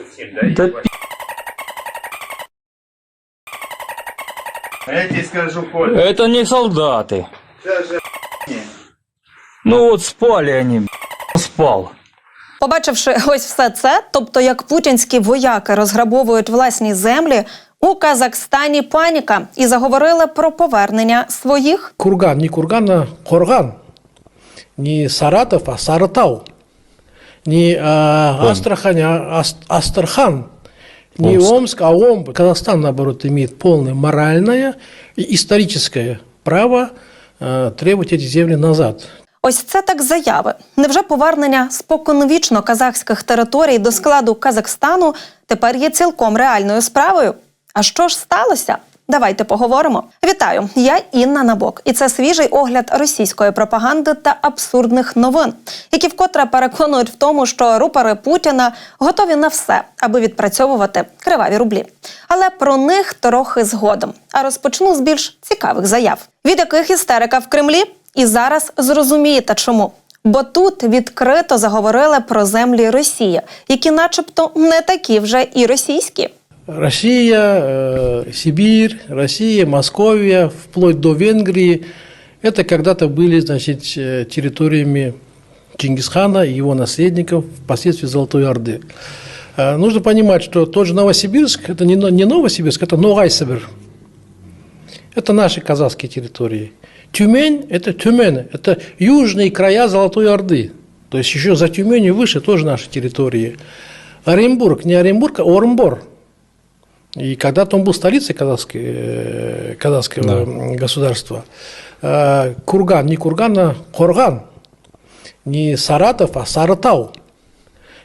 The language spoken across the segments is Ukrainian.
27, да? Да ебать? А я тебе скажу, Коля. Это не солдаты. Даже Ну вот спали они, спал. Побачивши ось все це, тобто як путінські вояки розграбовують власні землі, у Казахстані паніка і заговорили про повернення своїх. Курган, не курган, а Корган. Не Саратов, а Саратау. Не а, Астрахань, а Ас- Астрахань. Не Омск. а Омск. Казахстан, наоборот, имеет полное моральное и историческое право а, требовать эти земли назад. Ось це так заяви. Невже повернення споконвічно казахських територій до складу Казахстану тепер є цілком реальною справою? А що ж сталося? Давайте поговоримо. Вітаю, я Інна Набок, і це свіжий огляд російської пропаганди та абсурдних новин, які вкотре переконують в тому, що рупори Путіна готові на все, аби відпрацьовувати криваві рублі. Але про них трохи згодом. А розпочну з більш цікавих заяв, від яких істерика в Кремлі. І зараз зрозумієте чому. Бо тут відкрито заговорили про землі Росії, які, начебто, не такі вже і російські. Россия, э, Сибирь, Россия, Московия, вплоть до Венгрии, это когда-то были значит, э, территориями Чингисхана и его наследников, впоследствии Золотой Орды. Э, Нужно понимать, что тот же Новосибирск, это не, не Новосибирск, это Новайсибир. Это наши казахские территории. Тюмень – это Тюмень, это южные края Золотой Орды. То есть еще за Тюменью выше тоже наши территории. Оренбург, не Оренбург, а Оренбор. И когда-то он был столицей казахской, э, казахского м, государства. Э, Курган, не Курган, а Корган. Не Саратов, а Саратау.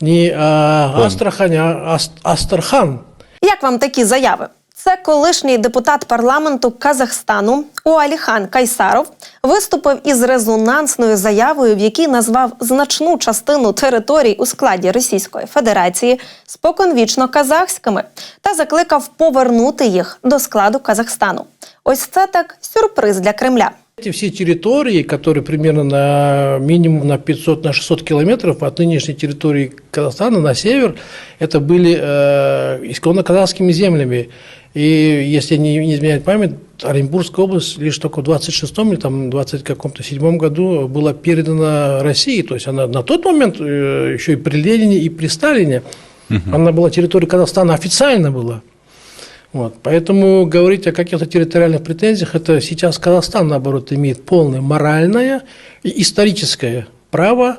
Не а, Астрахань, а Ас- Астрахань. Як вам такі заяви? Це колишній депутат парламенту Казахстану Уаліхан Кайсаров виступив із резонансною заявою, в якій назвав значну частину територій у складі Російської Федерації споконвічно казахськими та закликав повернути їх до складу Казахстану. Ось це так сюрприз для Кремля. Эти все территории, которые примерно на минимум на 500, на 600 километров от нынешней территории Казахстана на север, это были э, исконно казахскими землями. И если не, не изменяет память, Оренбургская область лишь только в 26-м или там 20 каком-то седьмом году была передана России. То есть она на тот момент э, еще и при Ленине, и при Сталине, она была территорией Казахстана, официально была. Вот. Поэтому говорить о каких-то территориальных претензиях, это сейчас Казахстан, наоборот, имеет полное моральное и историческое право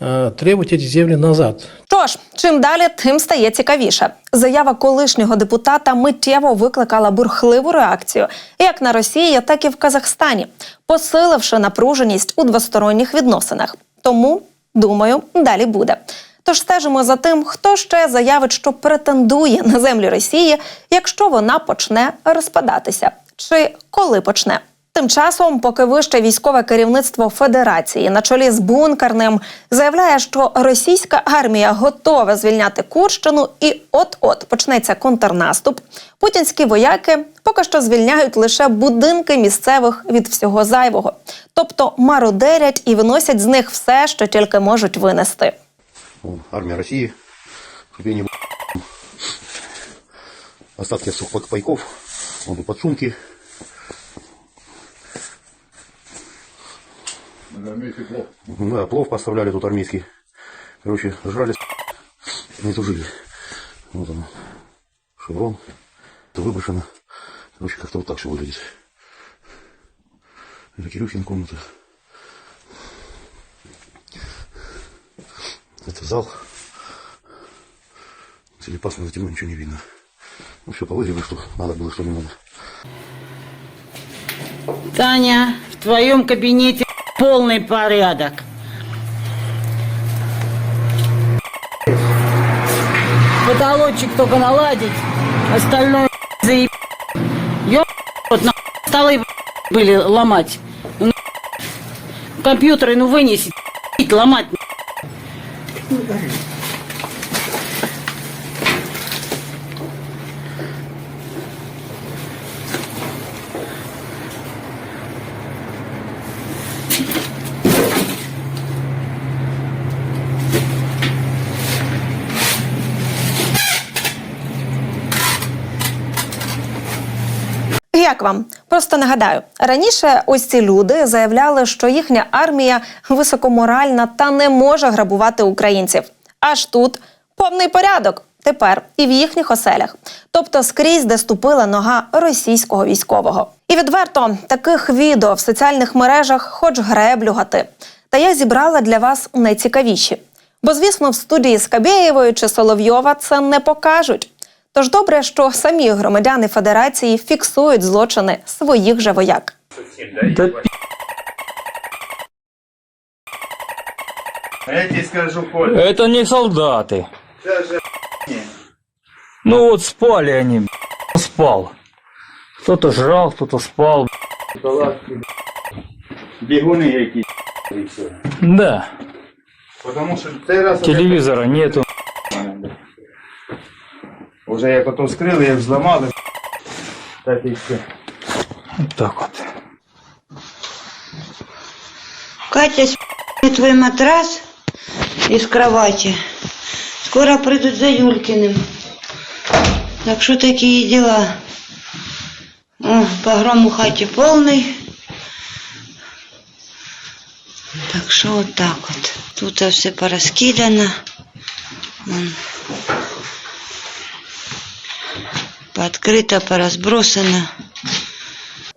э, требовать эти земли назад. Що ж, чим далі, тим стає цікавіше. Заява колишнього депутата миттєво викликала бурхливу реакцію як на Росії, так і в Казахстані, посиливши напруженість у двосторонніх відносинах. Тому, думаю, далі буде. Тож стежимо за тим, хто ще заявить, що претендує на землі Росії, якщо вона почне розпадатися, чи коли почне. Тим часом, поки вище військове керівництво Федерації на чолі з бункерним заявляє, що російська армія готова звільняти Курщину, і от-от почнеться контрнаступ. Путінські вояки поки що звільняють лише будинки місцевих від всього зайвого, тобто мародерять і виносять з них все, що тільки можуть винести. Вон, армия России, остатки сухпайков, вон тут подсумки. Да, плов поставляли тут армейский. Короче, жрали, не тужили. Вот он, шеврон, это выброшено. Короче, как-то вот так все выглядит. Это Кирюхин комната. Это зал. Телепасно за темно ничего не видно. Ну все, повыгребли, что надо было, что не надо. Таня, в твоем кабинете полный порядок. Потолочек только наладить, остальное заеб... Ё... Вот на столы были ломать. Ну, Компьютеры, ну вынеси, ломать. Як вам? Просто нагадаю, раніше ось ці люди заявляли, що їхня армія високоморальна та не може грабувати українців. Аж тут повний порядок. Тепер і в їхніх оселях, тобто скрізь, де ступила нога російського військового. І відверто таких відео в соціальних мережах хоч греблю гати. Та я зібрала для вас найцікавіші. Бо, звісно, в студії Скабєєвої чи Соловйова це не покажуть. Тож добре, що самі громадяни Федерації фіксують злочини своїх же вояк. Да пи***. А я тебе скажу, Коля, Это не солдаты. Ну вот спали они, спал. Кто-то жрал, кто-то спал. палатки, бігуни які і все. Да, Потому що раз телевизора нету. Уже як ото вскрили, як зламали, так і все. Вот так вот. Катя, с*** твой матрас из кровати. Скоро придут за Юлькиным. Так что такие дела. О, погром у хате полный. Так что вот так вот. Тут все пораскидано. Вон. Пооткрыто, поразбросано.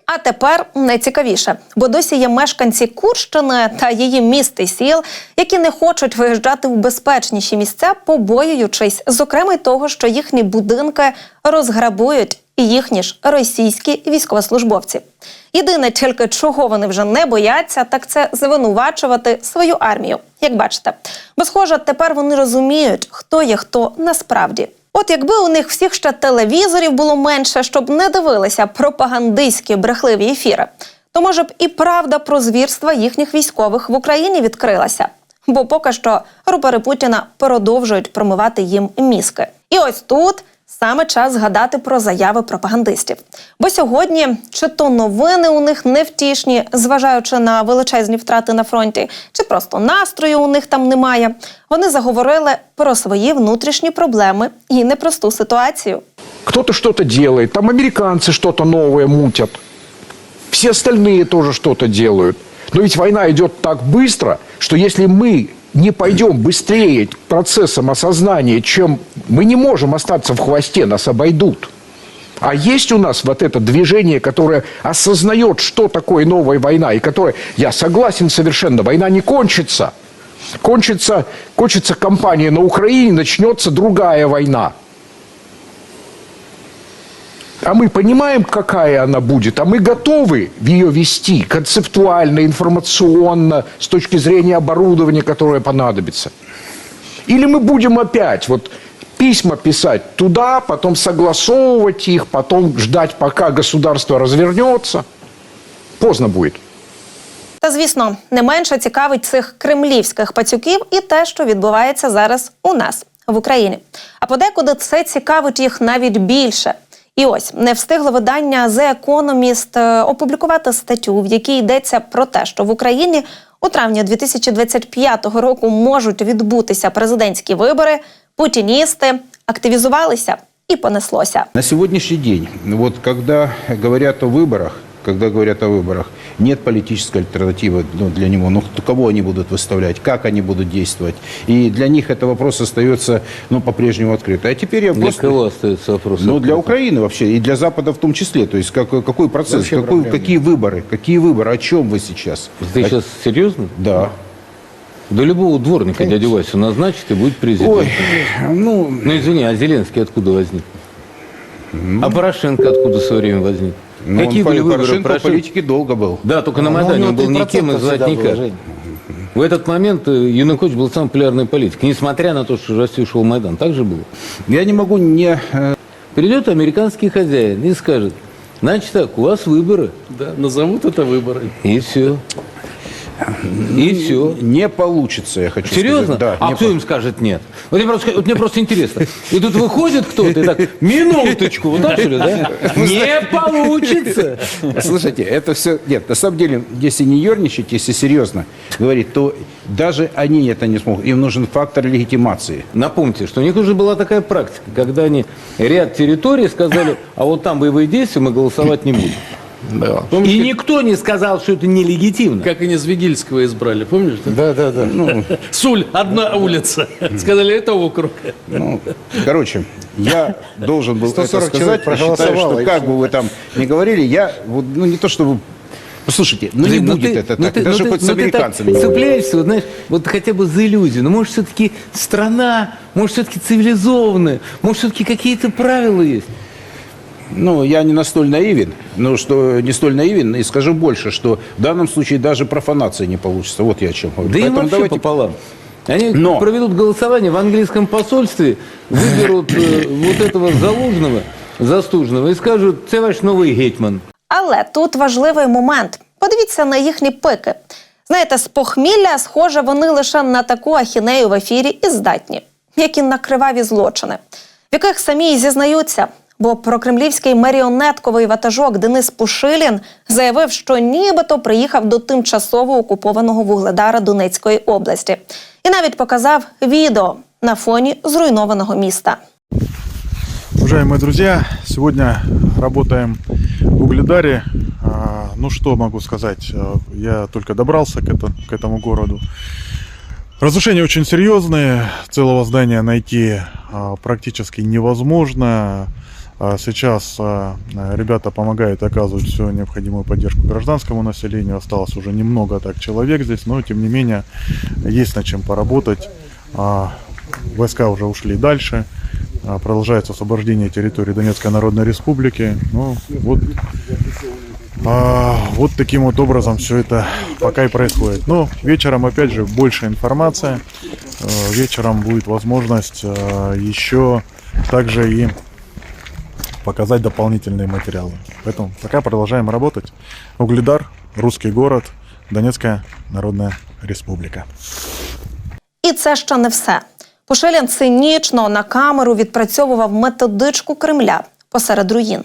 А тепер найцікавіше, бо досі є мешканці Курщини та її міст і сіл, які не хочуть виїжджати в безпечніші місця, побоюючись, зокрема того, що їхні будинки розграбують і їхні ж російські військовослужбовці. Єдине, тільки чого вони вже не бояться, так це звинувачувати свою армію. Як бачите, бо схоже, тепер вони розуміють, хто є хто насправді. От якби у них всіх ще телевізорів було менше, щоб не дивилися пропагандистські брехливі ефіри, то може б і правда про звірства їхніх військових в Україні відкрилася. Бо поки що рупери Путіна продовжують промивати їм мізки. І ось тут саме час згадати про заяви пропагандистів. Бо сьогодні чи то новини у них невтішні, зважаючи на величезні втрати на фронті, чи просто настрою у них там немає. Вони заговорили про свої внутрішні проблеми і непросту ситуацію. Кто-то что-то делает, там американцы что-то новое мутят. Все остальные тоже что-то делают. Но ведь война идет так быстро, что если мы Не пойдем быстрее к процессам осознания, чем мы не можем остаться в хвосте, нас обойдут. А есть у нас вот это движение, которое осознает, что такое новая война, и которое, я согласен совершенно, война не кончится. Кончится, кончится кампания на Украине, начнется другая война. А мы понимаем, какая она будет, а мы готовы в ее вести концептуально, информационно, с точки зрения оборудования, которое понадобится. Или мы будем опять вот письма писать туда, потом согласовывать их, потом ждать, пока государство развернется. Поздно будет. Та звісно, не менше цікавить цих кремлівських пацюків і те, що відбувається зараз у нас в Україні. А подекуди це цікавить їх навіть більше. І ось не встигло видання The Economist е, опублікувати статтю, в якій йдеться про те, що в Україні у травні 2025 року можуть відбутися президентські вибори. Путіністи активізувалися і понеслося. На сьогоднішній день, вот коли говорять о выборах, когда говорят о выборах, нет политической альтернативы ну, для него. Ну, кого они будут выставлять, как они будут действовать. И для них это вопрос остается ну, по-прежнему открытый. А теперь я Для просто... кого остается вопрос? Ну, для открытым? Украины вообще, и для Запада в том числе. То есть как, какой процесс, Вообще какой- какие выборы, какие выборы, о чем вы сейчас? Ты О- сейчас серьезно? Да. Да любого дворника дядю Васю назначит и будет президентом. Ой, ну, Ну извини, а Зеленский откуда возник? А Порошенко откуда в свое время возник? Ну, Какие были по- выборы Порошенко Порошенко? политике долго был. Да, только на Майдане он был никем и звать никак. В этот момент э, Янукович был самый популярный политик, несмотря на то, что Россия ушел в Майдан. Так же было? Я не могу не... э, Придет американский хозяин и скажет, значит так, у вас выборы. Да, назовут это выборы. И все. И все. Не получится, я хочу Серьезно? сказать. Да, а кто им скажет нет? Вот, я просто, вот мне просто интересно. И тут выходит кто-то и так, минуточку, вот так что ли, да? Не получится. Слушайте, это все... Нет, на самом деле, если не ерничать, если серьезно говорить, то даже они это не смогут. Им нужен фактор легитимации. Напомните, что у них уже была такая практика, когда они ряд территорий сказали, а вот там боевые действия мы голосовать не будем. И никто не сказал, что это нелегитимно. Как они Звегильского избрали, помнишь? Да, да, да. Ну, Суль, одна улица. Сказали, это округ. ну, короче, я должен был это 140 сказать. считаю, что как бы вы там ни говорили, я вот, ну не то чтобы... Послушайте, ну не ну будет ты- это ну так. ты- Даже ну хоть ты- с ну ты так американцами не будет. цепляешься, вот, знаешь, вот хотя бы за иллюзию. Ну, может, все-таки страна, может, все-таки цивилизованная, может, все-таки какие-то правила есть. Ну, я не настолько наивен, но что не столь наивен, и скажу больше, что в данном случае даже профанация не получится. Вот я о чем говорю. Да им Поэтому вообще давайте пополам. Они Но- проведут голосование в английском посольстве, выберут э, вот этого залужного, застужного и скажут, це ваш новий гетьман. Але тут важливий момент. Подивіться на їхні пики. Знаєте, з похмілля, схоже, вони лише на таку ахінею в ефірі і здатні, як і на криваві злочини, в яких самі й зізнаються. Бо прокремлівський маріонетковий ватажок Денис Пушилін заявив, що нібито приїхав до тимчасово окупованого вугледара Донецької області, і навіть показав відео на фоні зруйнованого міста. Уважаемые друзья, сегодня работаем в Угледаре. А, Ну что могу сказать, А, я только добрался к, это- к этому городу. Разрушения очень серьезные, целого здания найти а, практически невозможно. А Сейчас а, ребята помогают, оказывают всю необходимую поддержку гражданскому населению. Осталось уже немного так человек здесь, но тем не менее есть над чем поработать. А, Войска уже ушли дальше. Продолжается освобождение территории Донецкой Народной Республики. Ну, вот, а, вот таким вот образом все это пока и происходит. Но вечером, опять же, больше информация. Э, Вечером будет возможность э, еще также и показать дополнительные материалы. Поэтому пока продолжаем работать. Угледар, русский город, Донецкая Народная Республика. І це ще не все. Пушилін цинічно на камеру відпрацьовував методичку Кремля посеред руїн.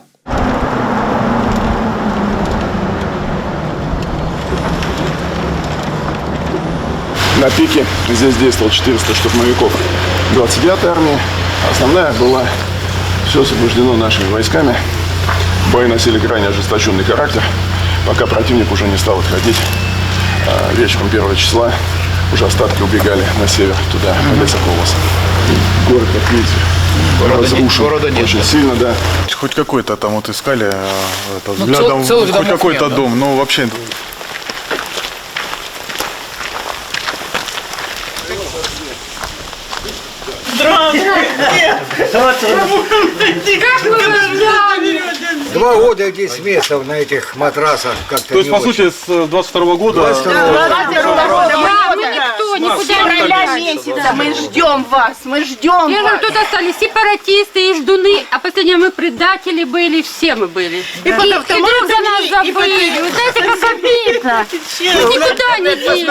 На пике здесь действовало 400 штурмовиков 29-й армии. Основная была все освобождено нашими войсками. Бои носили крайне ожесточенный характер, пока противник уже не стал отходить. А Вечером 1 числа уже остатки убегали на север, туда, в лесополос. Город, как видите, разрушен очень сильно, да. Хоть какой-то там вот искали э, это, Ну, взглядом, цел- хоть какой-то нет, да? дом, но вообще Два года здесь месяцев на этих матрасах как-то То есть, не по сути, с 22 года... никто, никуда февраля месяца мы ждем вас, мы ждем Я говорю, тут остались сепаратисты и ждуны, а последние мы предатели были, все мы были. И, потом и, вдруг за нас и забыли. Вы знаете, как обидно. Мы никуда не делись.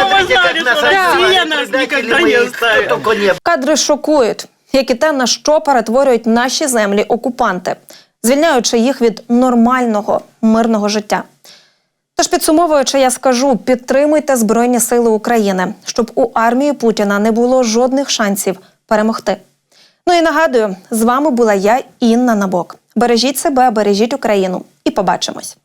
Да. Кадри шокують, як і те, на що перетворюють наші землі окупанти, звільняючи їх від нормального мирного життя. Тож підсумовуючи, я скажу: підтримуйте Збройні Сили України, щоб у армії Путіна не було жодних шансів перемогти. Ну і нагадую, з вами була я, Інна Набок. Бережіть себе, бережіть Україну і побачимось.